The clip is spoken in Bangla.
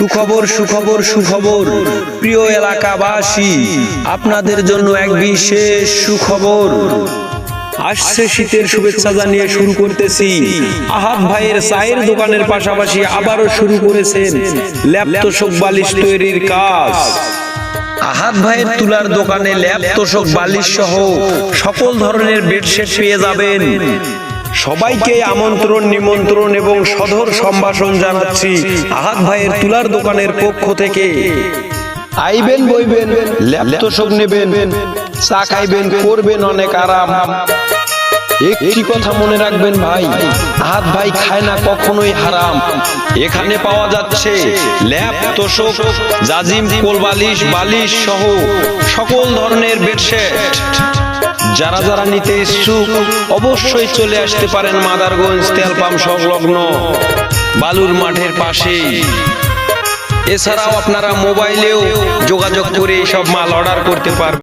সুখবর সুখবর সুখবর। প্রিয় এলাকাবাসী, আপনাদের জন্য এক বিশেষ সুখবর। আসছে শীতের শুভেচ্ছা জানিয়ে শুরু করতেছি। আহাত ভাইয়ের চায়ের দোকানের পাশাপাশি আবারও শুরু করেছেন ল্যাপটপ বালিশ তৈরির কাজ। আহাত ভাইয়ের তুলার দোকানে ল্যাপ তোষক বালিশ সহ সকল ধরনের বেডশিট পেয়ে যাবেন। সবাইকে আমন্ত্রণ, নিমন্ত্রণ এবং সধর সম্ভাষণ জানাচ্ছি আহাত ভাইয়ের তুলার দোকানের পক্ষ থেকে। আইবেন, বইবেন, ল্যাপ তোষক নেবেন, চা খাইবেন, করবেন অনেক আরাম। একটি কথা মনে রাখবেন ভাই হাত ভাই খায় না কখনোই হারাম। এখানে পাওয়া যাচ্ছে ল্যাপ, তোষক, জাজিম, কোলবালিশ, বালিশ সহ সকল ধরনের বেডশিট। যারা যারা নিতে ইচ্ছুক অবশ্যই চলে আসতে পারেন মাদারগঞ্জ তেল পাম্প সংলগ্ন বালুর মাঠের পাশে এছাড়াও আপনারা মোবাইলেও যোগাযোগ করে সব মাল অর্ডার করতে পারবেন।